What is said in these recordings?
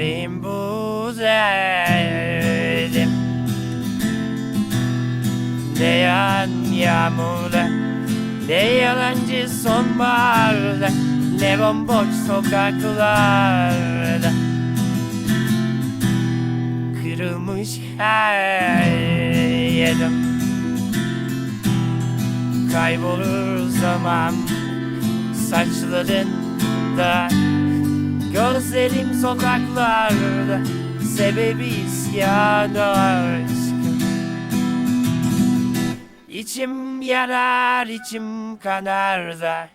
Benim bu derdim Ne yağan yağmurda Ne yalancı sonbaharda Ne bomboş sokaklarda. Kırılmış her yerim. Kaybolur zaman Saçlarında Gözlerim sokaklarda Sebebi isyan aşkım İçim yanar içim kanar da.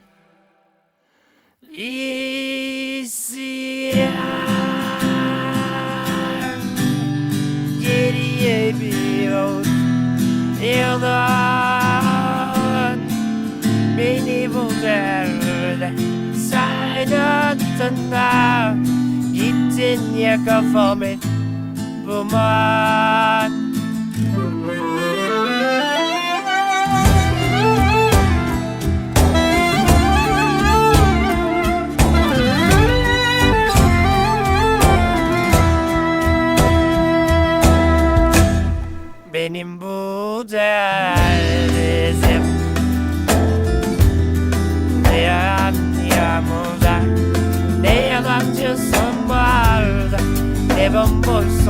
İsyan Gittin ya kafamı Buman Benim bu derdim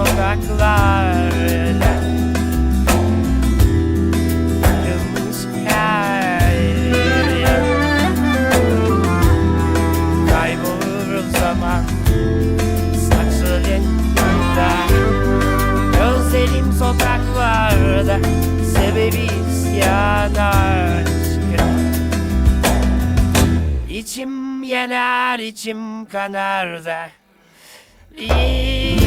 sokaklarda Kırılmış her yer Kaybolur zaman Saçlarında Gözlerim sokaklarda. Sebebi isyan aşkım İçim yanar içim kanar da İsyan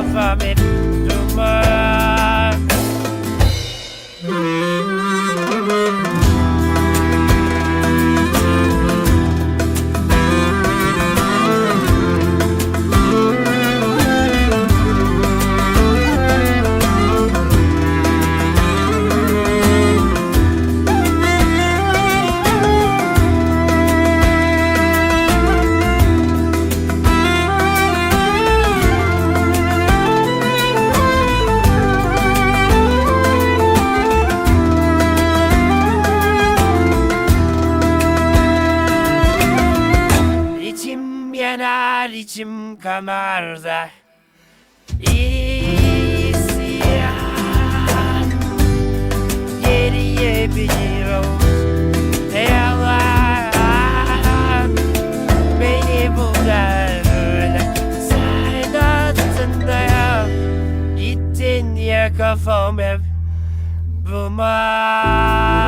ya kafam Yanar, içim kanar da. İsyan geriye bir avuç yalan beni bular. Sen altında ya gittin ya kafam hep bu mal.